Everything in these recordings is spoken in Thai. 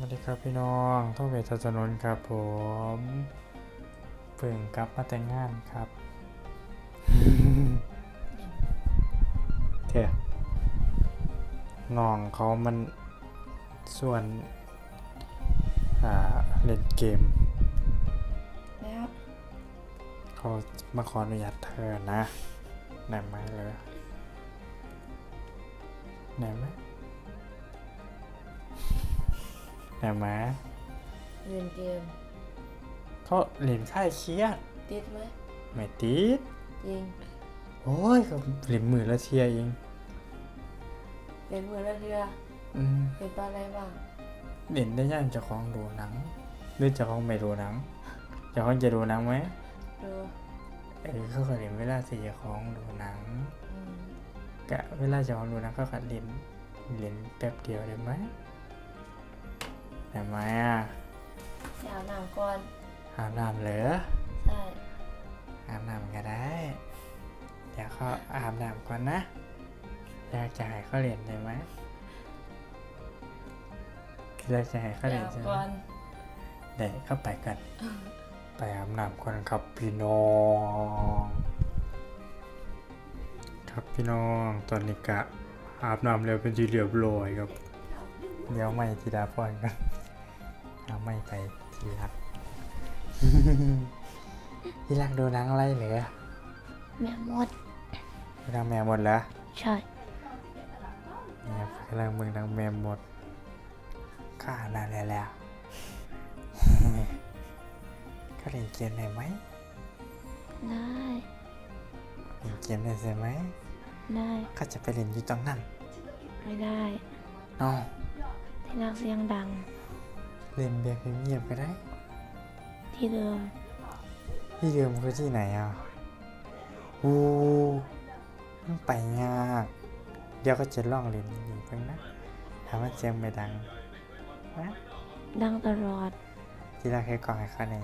สวัสดีครับพี่น้องท่องเวทถนนครับผมเพิ่งกลับมาแต่งงานครับเถอะน้องเขามันส่วนอ่าเล่นเกม แล้วเขามาขออนุญาตเธอนะไหนไหมเลยไหนไหม ไหนไหมเล่นเกมเขาเล่นค่ายเครียดติดไหมไม่ติดจริงโอ้ยก็เล่นมือละเทียเองเล่นมือละเรืออืมเล่นปลาอะไรบ้างเล่นได้ย่างจะของดูหนังหรือจะของไม่ดูหนังจะของจะดูหนังไหมดูเออเขาก็เล่นเวลาที่จะของดูหนังกะเวลาจะของดูหนังเขาก็เล่นเล่นแป๊บเดียวได้ไหม ได้ไหมอะจะอาบน้ำก่อน อาบน้ำเหรอใช่ อาบน้ำก็ได้ เดี๋ยวเขาอาบน้ำก่อนนะอยากจะให้เขาเล่นได้ไหมอยากจะให้เขาจะเล่นอาบใช่ไหมก่อน เด็กเข้าไปกัน ไปอาบน้ำก่อนครับพี่น้อง ครับพี่น้องตอนนี้กะอาบน้ำแล้วเป็นที่เรียบร้อยครับ เดี๋ยวไม่ทีดาพรกัน เอาไม่ไปทีรัก ทีรักดูหนังอะไรเหรอแม่มดดูหนังแมวหมดแล้วใช่เนี่ยกำลังเมืองหนังแมวหมดข้านั่นแหละแล้วก็เล่นเกมได้ไหมได้เล่นเกมได้ใช่ไหมได้ก็จะไปเล่นอยู่ตรงนั้นไม่ได้เนาะที่นักเสียงดัง เล่นเบียกเงียบๆก็ได้ ที่เดิม ที่เดิมคือที่ไหนอะอู้มันไปยากเดี๋ยวก็จะล่องเล่นอีกเพิ่งนะถามว่าเสียงไม่ดังนะดังตลอด ที่เราเคยกล่องให้เขาใน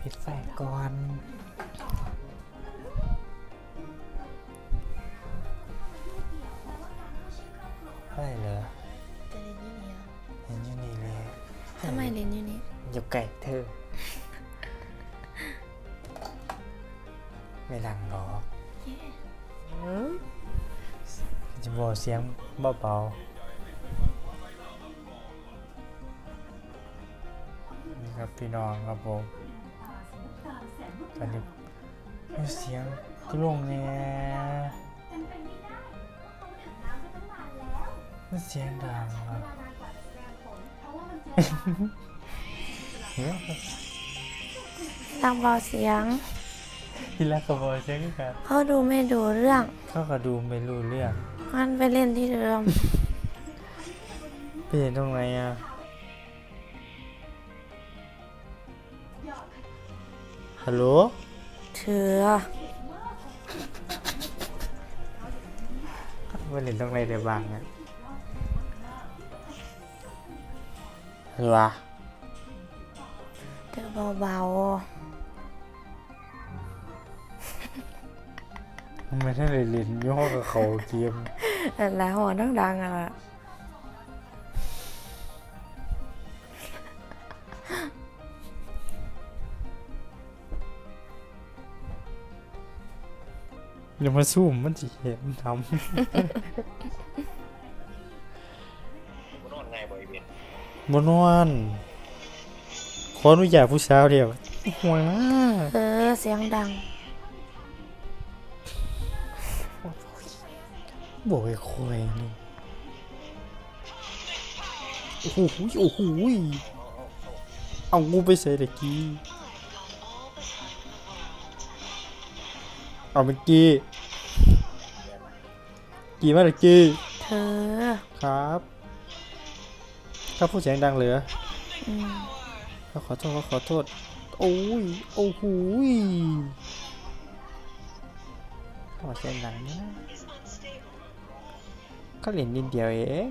ปิดไฟก่อน อะไรเหรอจะเล่นอยู่นี่เห็นอยู่นี่เลยทำไมเล่นอยู่นี่อยู่ไก่เธอ ไม่ดังหรอกจะบอกเสียงเบาๆนี่ครับพี่น้องครับผมตอนนี้มีเสียงกลุ่งเนี่ย มันเสียงดังครับเฮ้ยดังเบาเสียง ที่รักกับบอกเสียงกันเขาดูไม่ดูเรื่องเขาก็ดูไม่รู้เรื่องงั้นไปเล่นที่เดิมเปลี่ยนตรงไหนอะฮัลโหลเถือว่าเล่นตรงไหนได้บ้างเนี่ย ฮัลโหลเถือเบาทำไมท่านเลยเล่นย่อกับเขาเกมๆแต่ละหัวต้องดังๆอะอย่ามาสู้มันจะเห็นทกู บนวันขออนุญาตผู้สาวเดียวห่วงนะเออ เสียงดังบอกไอ้ควยนี่โอ้โหโอ้โหเอางูไปใส่ตะกี้เอาเมื่อกี้กี่มาตะกี้เธอครับ ถ้าพูดเสียงดังเหลืออืมก็ขอโทษก็ขอโทษ โอ้ย โอ้โหยขอเสียงดังนะก็เล่นนิดเดียวเอง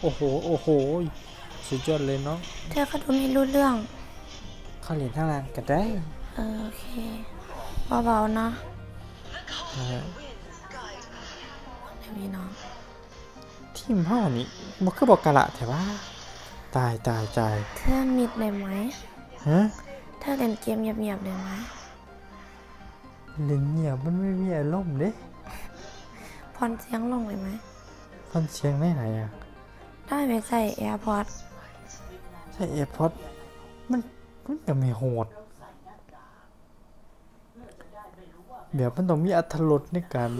โอ้โห โอ้โหยสุดยอดเลยเนาะเธอก็ดูไม่รู้เรื่อง เขาเล่นทั้งร้านก็ได้ เออโอเคเบาๆเนาะเออเดี๋ยวพี่น้อง ทีมเฮานี่บ่คือบอกกะละแต่ว่า ตายตายตายเธอมิดได้ไหมฮะเธอเล่นเกมเงียบๆได้ไหมเล่นเงียบมันไม่มีอารมณ์เด้พอนเสียงลงได้ไหมฟันเสียงได้ไหนอะได้ไปใส่แอร์พอร์ตใช่ AirPods มันมันก็ไม่โหดแบบมันต้องมีอรรถรสในการ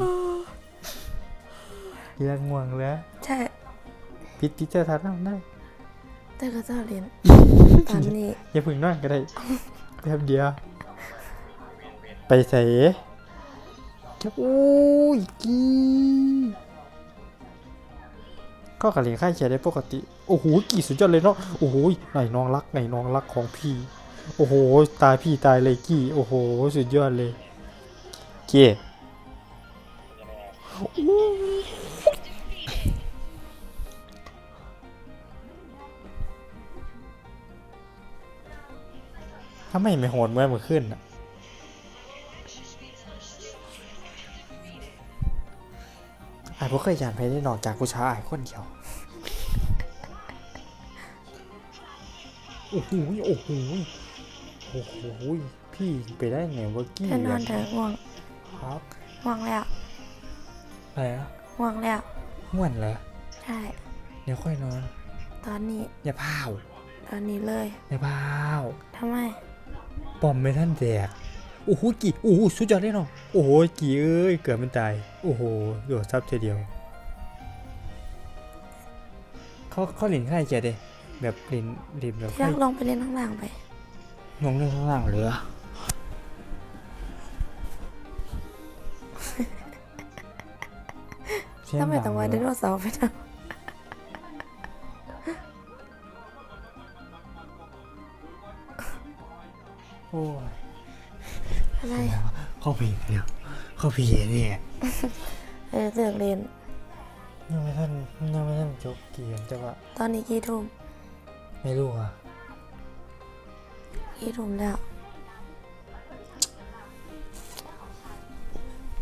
เรียกง่วงแล้ว ใช่ปิดปิดเจ้าทัดเอาได้เธอก็จะเล่นตอนนี้อย่าพึ่งนอนก็ได้แป๊บเดียว ไปใส่จะโอ้ยกีก็กะเหรี่ยงค่ายเขียนได้ปกติ โอ้โหกี่สุดยอดเลยเนาะโอ้โหไหนน้องรักไหนน้องรักของพี่ โอ้โห ตายพี่ตายเลยกี่ โอ้โห สุดยอดเลยเกี ถ้าไม่ไม่โหดเมื่อมันขึ้นอะไอ้พวกเคยยานไปได้นอกจากผู้ชายคนเดียว โอ้โหโอ้โหโอ้โหพี่ไปได้ไงวะกี้เธอนอนเถอะง่วงครับง่วงแล้วอะไรนะง่วงแล้วง่วนเหรอใช่เดี๋ยวค่อยนอน ตอนนี้อย่าพาวตอนนี้เลยอย่าพาวทำไมป อมไม่ท่านแดกโอ้โหกี่โอ้โหสุดยอดแน่นอนโอ้โหกี่เอ้ยเกิดมันตายโอ้โหโดดซับเทีเดียวเขาเขาหลินค่ายเจ็ดเดยแบบหลินหลินแบบที่รักลงไปเล่นข้างล่างไปลงเรื่องข้างล่างเหลือเสียทำไมดัต้องว่าเหไดรอโนเสาร์ไปท โอ้ยำอะไร เข้าผีเนี่ยเข้าผีเนี่ยเออเสือกเล่นยังไม่ท่านยังไม่ท่านจบเกมแต่ว่าตอนนี้กี่ทุ่มไม่รู้อะกี่ทุ่มแล้ว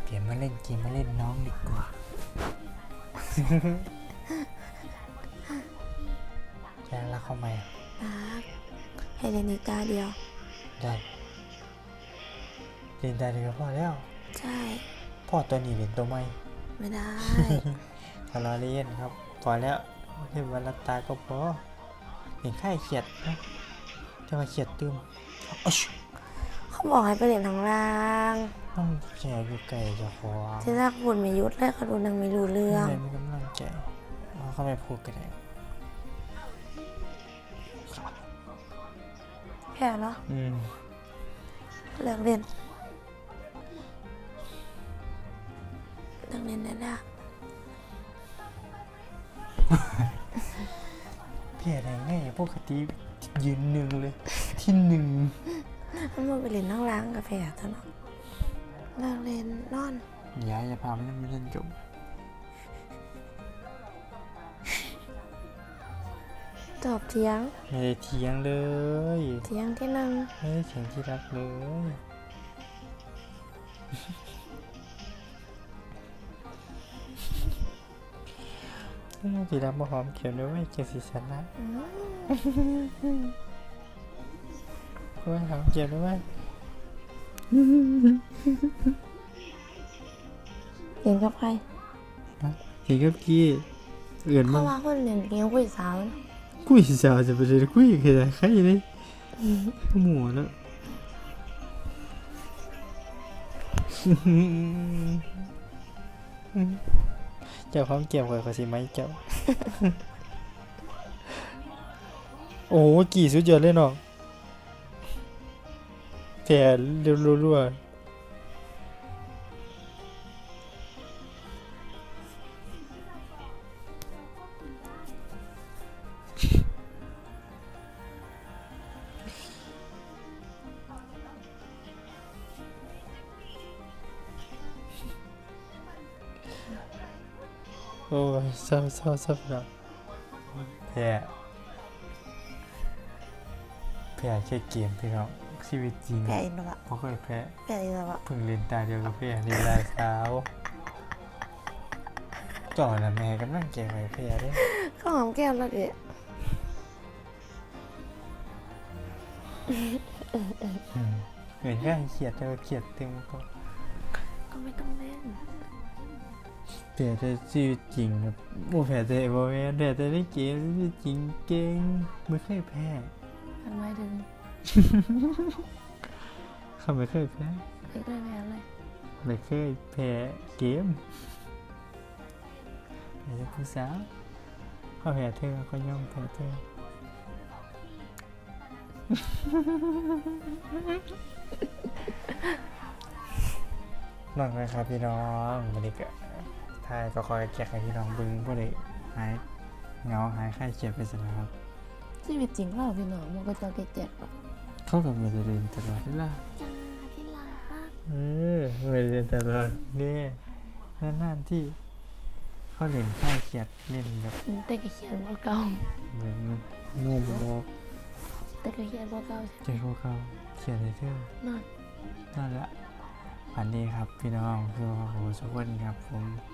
เปลี่ยนมาเล่นเกมมาเล่นน้องดีกว่าแจ้งรักเข้ามารักให้เล่นอีกตาเดียว ได้เรียนได้เลยก็พอแล้ว ใช่ พ่อตัวนี้เรียนตัวใหม่ไม่ได้ ทาราเรียนครับ พอแล้วเรียนวันละตาก็พอเห็นไข้เขียดนะจะมาเขียดตืมอ๊ชเขาบอกให้ไปเล่นทางล่างต้องแชร์อยู่ไกลเจะพอที่รักพูดไม่หยุดเลยเขาดูนังไม่รู้เรื่องไม่มีกำลังใจเอาเขาไม่พูดกันเลย แพ้เหรออืมเลิกเล่นเลิกเล่นได้แล้วเพียอะไรง่ายปกติยืนหนึ่งเลย ที่หนึ่งมันมาไปเล่นทางล่างกับแพ้เท่านั้นเลิกเล่นนอน ย้ายจะพาไม่ได้ไม่ทันจบ จบเที่ยง ไม่ได้เถียงเลยเที่ยงที่หนึ่งไม่ได้เถียงที่รักเลย ที่รักมาหอมเขียวด้วยเกียวสีชนะอืมด้วยหอมเขียวด้วยเล่นกับใครสีกับกี้เอื่นเพมาราะว่าคนเล่นเกมคุยสาวนะคุยสาวจะ ไปเรียนคุยกับใครเลยหมูแล้วเจ้าความเกี่ยวกับเขาสิไหมเจ้า โอ้โหกี่สุดยอดเลยเนาะแผลเร็วรัวๆ อ้ยเศร้าเศร้าเศร้าเนาะแผลแผลแค่เกมพี่น้องชีวิตจริงแพ้อีกแล้วอะบ่เคยแพ้แพ้อีกแล้วอะเพิ่งเล่นตาเดียวกับแพ้นี่ลายสาวจ่อน่ะแม่กำลังแก่ไว้แพ้เด้ข้าวหอมแก้มแล้วดิอืมเหมือนแค่เขียดแต่ว่าเขียดเต็มก็ก็ไม่ต้องเล่ นแพ้แต่ชีวิตจริงครับบ่แพ้แต่บ่แม่นแพ้แต่ในเกมชีวิตจริงเก่งไม่เคยแพ้มันหมายถึงเขาไม่เคยแพ้เล็กได้แพ้เลยไม่เคยแพ้เกมแพ้แต่ผู้สาวเขาแพ้เธอเขาย่อมแพ้เธอนอกนะครับพี่น้องวันนี้ก็ ทายก็คอยแจกให้พี่น้องเบึงเพื่อได้หายเหงาหายไข้เจ็บไปสินะครับชีวิตจริงเราพี่น้องมันก็จะเจ็บๆอะเข้ากับเมดเรนตลอดเวลาจ้าที่รักเออเมดเรนตลอดเนี่ยนานๆที่เขาเล่นไข้เขียดเล่นแบบแต่ก็เขียนว่าเก่าเหมือนงูบอกแต่ก็เขียนว่าเก่าเจ้าเขาเขียนให้เธอนั่นนั่นแหละอันนี้ครับพี่น้องคือว่าโหสุกคนครับผมฝ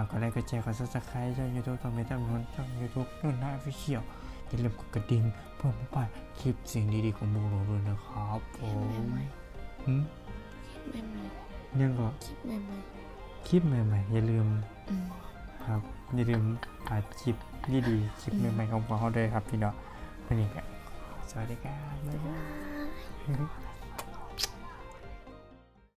ากกดไลค์กดแชร์กดซับสไครต์ช่องยูทูบตอมเมตามนนช่องยูทูบนุ่นหน้าฟิเชียลอย่าลืมกดกระดิ่งเพื่อไม่พลาดคลิปสิ่งดีๆของบูโรด้วยนะครับผเขียนมใหม่หืมๆคิดใหม่ยังก็ๆคิดใหม่คลิปใหม่ๆอย่าลืมๆอืมครับอย่าลืมอ่านคลิปดีๆคลิปใหม่ๆของพวกเราด้วยครับพี่น้องวันนี้ก็สวัสดีครับบ๊ายบาย